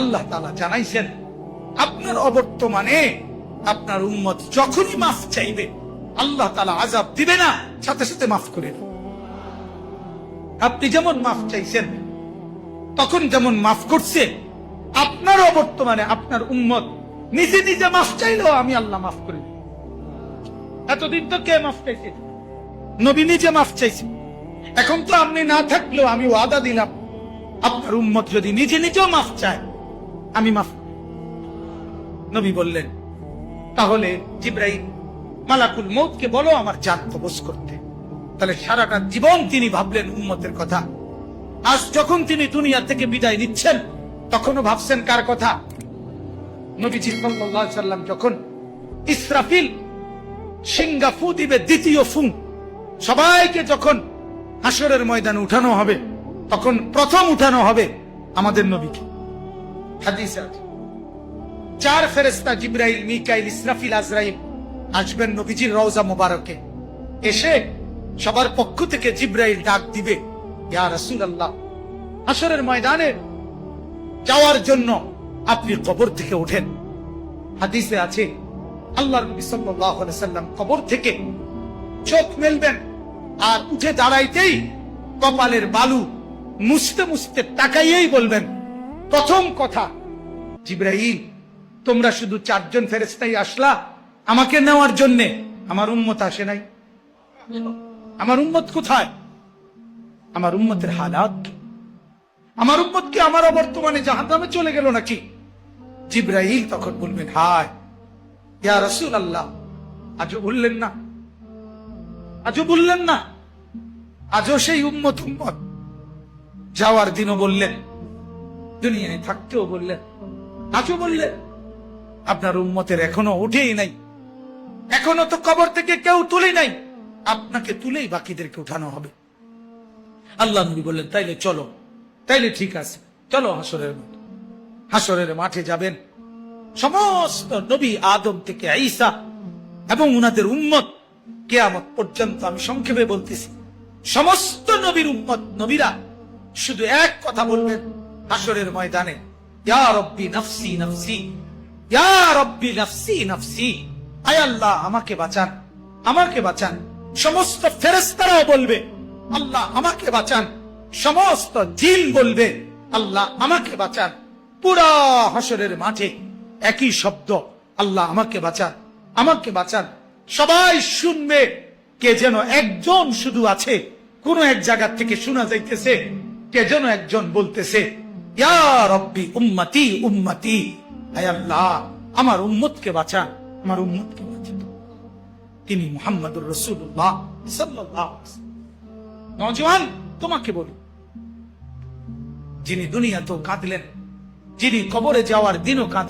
আল্লাহ তালা জানাইছেন, আপনার অবর্তমানে আপনার উম্মত যখনই মাফ চাইবে, আল্লাহ তালা আজাব দিবে না, সাথে সাথে মাফ করে আপনি যেমন মাফ চাইছেন, তখন যেমন মাফ করছে, আপনার অবর্তমানে আপনার উম্মত নিজে নিজে মাফ চাইলেও আমি আল্লাহ মাফ করে। এতদিন তো কে মাফ চাইছে? নবী নিজে মাফ চাইছে। এখন তো আপনি না থাকলেও আমি ওয়াদা দিলাম, আপনার উম্মত যদি নিজে নিজেও মাফ চায় আমি মাফ। নবী বললেন, তাহলে জিব্রাইল মালাকুল মৌতকে বলো আমার জান কবজ করতে। তাহলে সারাটা জীবন তিনি ভাবলেন উম্মতের কথা। আজ যখন তিনি দুনিয়া থেকে বিদায় নিচ্ছেন, তখনও ভাবছেন কার কথা? নবীজি সাল্লাম যখন ইসরাফিল সিঙ্গা ফু দিবে দ্বিতীয় ফু সবাইকে যখন হাসরের ময়দানে উঠানো হবে, তখন প্রথম উঠানো হবে আমাদের নবীকে। হাদিসে আছে। চার ফেরেস্তা জিব্রাইল, মিকাইল, ইসরাফিল, আজরাইল আসবেন নবীজির রওজা মোবারকে। এসে সবার পক্ষ থেকে জিব্রাইল ডাক দিবে, ইয়া রাসূলুল্লাহ হাসরের ময়দানে যাওয়ার জন্য আপনি কবর থেকে ওঠেন। হাদিসে আছে, আল্লাহর নবী সাল্লাম কবর থেকে চোখ মেলবেন আর উঠে দাঁড়াইতেই কপালের বালু মুছতে মুছতে তাকাইয়েই বলবেন প্রথম কথা জিব্রাহিম তোমরা শুধু চারজন ফেরেস্তাই আসলা, আমাকে নেওয়ার জন্যে। আমার উম্মত আসে নাই। আমার উম্মত কোথায়? আমার উম্মতের হালাত আমার উম্মত কি আমার বর্তমানে জাহান্নামে চলে গেল নাকি? জিব্রাহিল তখন বলবেন, হায়, ইয়া রসুল আল্লাহ আজও বললেন না। আজও বললেন না। আজও সেই উম্মত উম্মত। যাওয়ার দিনও বললেন দুনিয়ায় থাকতেও বললেন আজও বললেন আপনার উম্মতের এখনও উঠেই নাই। এখনও তো কবর থেকে কেউ তুলে নাই। আপনাকে তুলেই বাকিদেরকে উঠানো হবে। আল্লাহ নবী বললেন, তাইলে চলো, তাইলে ঠিক আছে, চলো হাসরের মাঠে। হাসরের মাঠে যাবেন। সমস্ত নবী আদম থেকে ঈসা এবং উনাদের উম্মত কেয়ামত পর্যন্ত আমি সংক্ষেপে বলতেছি, সমস্ত নবীর উম্মত, নবীরা শুধু এক কথা বলবেন হাসরের ময়দানে, ইয়া রব্বি নফসি নফসি, ইয়া রব্বি নফসি নফসি, আয় আল্লাহ আমাকে বাঁচান আমাকে বাঁচান। সমস্ত ফেরেস্তারাও বলবে, আল্লাহ আমাকে বাঁচান। সমস্ত জিন বলবে, আল্লাহ আমাকে বাঁচান। পুরা হাসরের মাঠে একই শব্দ, আল্লাহ আমাকে বাঁচান আমাকে বাঁচান। সবাই শুনবে, কে যেন একজন শুধু আছে, কোন এক জায়গা থেকে শোনা যাইতেছে, কে যেন একজন বলতেছে। রব্বি উম্মতি উম্মতি আল্লাহ, আমার উম্মতকে বাঁচা, আমার উম্মতকে বাঁচা তিনি মোহাম্মদুর রসুল্লাহ সাল্লাল্লাহু নজওয়ান। তোমাকে বলি, যিনি দুনিয়া তো কাঁদলেন, যিনি কবরে যাওয়ার দিনও কাঁদলেন